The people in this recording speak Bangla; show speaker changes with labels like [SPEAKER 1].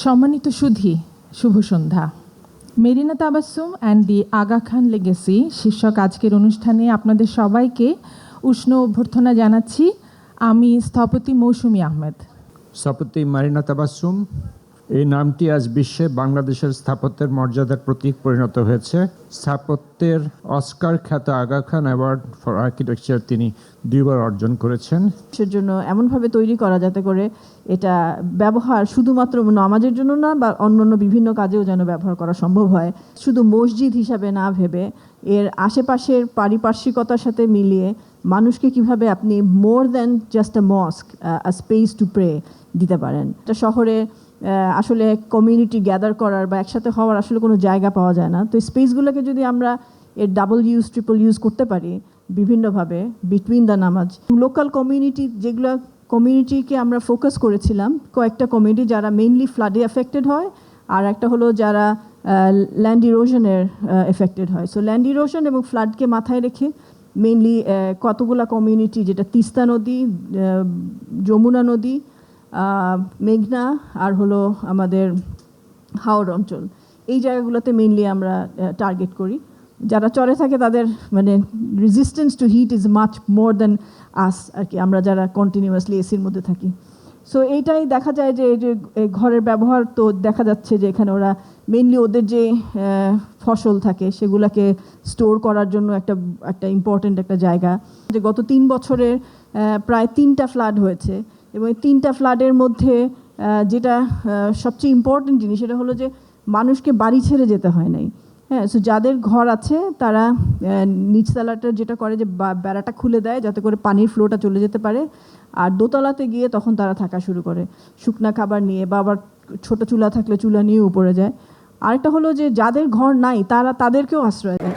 [SPEAKER 1] সম্মানিত সুধি, শুভ সন্ধ্যা। Marina Tabassum and the Aga Khan legacy শীর্ষক আজকের অনুষ্ঠানে আপনাদের সবাইকে উষ্ণ অভ্যর্থনা জানাচ্ছি। আমি স্থপতি মৌসুমি আহমেদ।
[SPEAKER 2] স্থপতি মারিনা তাবাসুম এই নামটি আজ বিশ্বে বাংলাদেশের স্থাপত্যের মর্যাদার প্রতীক পরিণত হয়েছে। স্থাপত্যের অস্কার খ্যাত Aga Khan award for architecture তিনি দুইবার অর্জন করেছেন।
[SPEAKER 3] মানুষের জন্য এমনভাবে তৈরি করা যাতে করে এটা ব্যবহার শুধুমাত্র নামাজের জন্য না, বা অন্যান্য বিভিন্ন কাজেও যেন ব্যবহার করা সম্ভব হয়। শুধু মসজিদ হিসাবে না ভেবে এর আশেপাশের পারিপার্শ্বিকতার সাথে মিলিয়ে মানুষকে কীভাবে আপনি more than just a mosque a space to pray দিতে পারেন। এটা শহরে আসলে কমিউনিটি গ্যাদার করার বা একসাথে হওয়ার আসলে কোনো জায়গা পাওয়া যায় না। তো স্পেসগুলোকে যদি আমরা এর ডাবল ইউজ ট্রিপল ইউজ করতে পারি বিভিন্নভাবে বিটুইন দ্য নামাজ লোকাল কমিউনিটি যেগুলো কমিউনিটিকে আমরা ফোকাস করেছিলাম, কয়েকটা কমিউনিটি যারা মেইনলি ফ্লাডে এফেক্টেড হয় আর একটা হলো যারা ল্যান্ড ইরোশনের এফেক্টেড হয়। সো ল্যান্ড ইরোশন এবং ফ্লাডকে মাথায় রেখে মেইনলি কতগুলা কমিউনিটি যেটা তিস্তা নদী যমুনা নদী মেঘনা আর হলো আমাদের হাওড় অঞ্চল। এই জায়গাগুলোতে মেইনলি আমরা টার্গেট করি। যারা চরে থাকে তাদের মানে resistance to heat is much more than us আর কি। আমরা যারা কন্টিনিউয়াসলি এসির মধ্যে থাকি। সো এইটাই দেখা যায় যে ঘরের ব্যবহার তো দেখা যাচ্ছে যে, এখানে ওরা মেইনলি ওদের যে ফসল থাকে, সেগুলোকে স্টোর করার জন্য একটা একটা ইম্পর্ট্যান্ট একটা জায়গা। যে গত তিন বছরের প্রায় তিনটা ফ্লাড হয়েছে। এবং তিনটা ফ্লাডের মধ্যে যেটা সবচেয়ে ইম্পর্টেন্ট জিনিস সেটা হলো যে মানুষকে বাড়ি ছেড়ে যেতে হয় নাই। হ্যাঁ সো যাদের ঘর আছে, তারা নিচতলাটা যেটা করে যে বেড়াটা খুলে দেয় যাতে করে পানির ফ্লোটা চলে যেতে পারে। আর দোতলাতে গিয়ে তখন তারা থাকা শুরু করে। শুকনা খাবার নিয়ে বা আবার ছোটো চুলা থাকলে চুলা নিয়ে উপরে যায়। আরেকটা হলো যে যাদের ঘর নাই, তারা তাদেরকেও আশ্রয় দেয়।